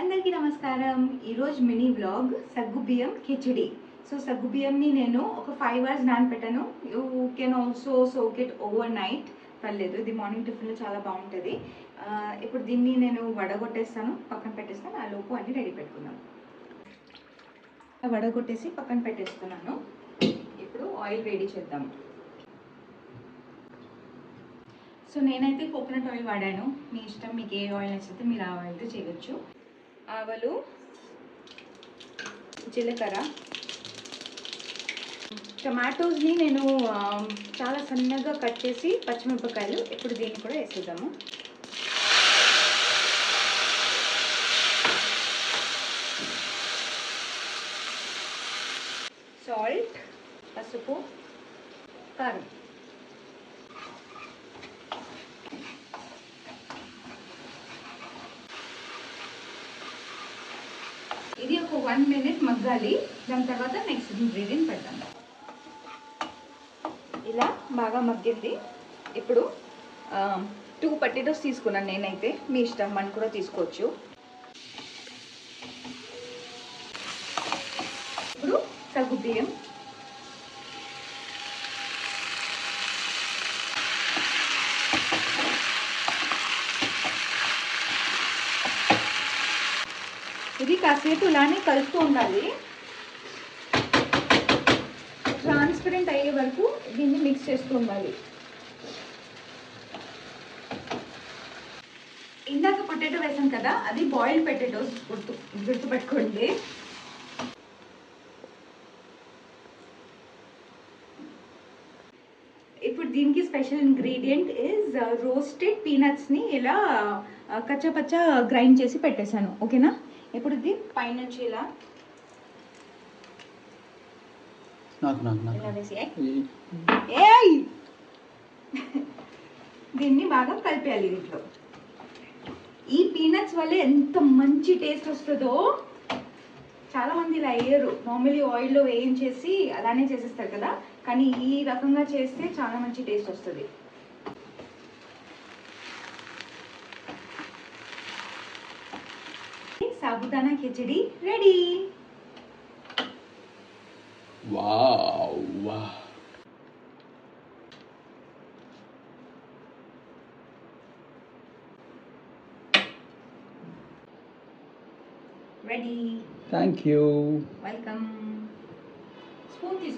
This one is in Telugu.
అందరికీ నమస్కారం. ఈరోజు మినీ వ్లాగ్ సగ్గు బియ్యం కిచిడి. సో సగ్గు బియ్యంని నేను ఒక five hours నానపెట్టాను you can also soak it overnight పర్లేదు ఇది మార్నింగ్ టిఫిన్లో చాలా బాగుంటుంది. ఇప్పుడు దీన్ని నేను వడగొట్టేస్తాను పక్కన పెట్టేస్తాను. ఆ లోపు అన్ని రెడీ పెట్టుకుందాం. వడగొట్టేసి పక్కన పెట్టేస్తున్నాను. ఇప్పుడు ఆయిల్ వేడి చేద్దాం. సో నేనైతే కోకోనట్ ఆయిల్ వాడాను. మీ ఇష్టం మీకు ఏ ఆయిల్ నచ్చితే మీరు ఆ ఆయిల్తో చేయవచ్చు ఆవలు జీలకర్ర. టమాటోస్ని నేను చాలా సన్నగా కట్ చేసి పచ్చిమిరపకాయలు ఇప్పుడు దీన్ని కూడా వేసేద్దాము. సాల్ట్ పసుపు కారం. ఇది ఒక వన్ మినిట్ మగ్గాలి. దాని తర్వాత నెక్స్ట్ ఇంగ్రీడియంట్ పెడతాం ఇలా బాగా మగ్గింది. ఇప్పుడు టూ పట్టేటోస్ తీసుకున్నాను నేనైతే. మీ ఇష్టం మన కూడా తీసుకోవచ్చు. ఇప్పుడు సగ్గు బియ్యం. ఇది కాసేపు ఇలానే కలుపుతూ ఉండాలి. ట్రాన్స్పరెంట్ అయ్యే వరకు దీన్ని మిక్స్ చేస్తూ ఉండాలి. ఇందాక పొటాటో వేసాం కదా అది బాయిల్డ్ పొటాటోస్ గుర్తు గుర్తుపెట్టుకోండి ఇప్పుడు దీనికి స్పెషల్ ఇంగ్రీడియంట్ ఇస్ రోస్టెడ్ పీనట్స్ని ఇలా ఆ, కచ్చపచ్చ గ్రైండ్ చేసి పెట్టేశాను. ఓకేనా? ఇప్పుడు ఇది పైనుంచి ఇలా నాకు దీన్ని బాగా కలిపేయాలి దీంట్లో ఈ పీనట్స్ వల్ల ఎంత మంచి టేస్ట్ వస్తుందో చాలా మంది ఇలా వేయరు. నార్మల్లీ ఆయిల్లో వేయించేసి అలానే చేసేస్తారు కదా. కానీ ఈ రకంగా చేస్తే చాలా మంచి టేస్ట్ వస్తుంది. Sabudana khichdi ready. Ready. Thank you. Welcome. Spoon, please.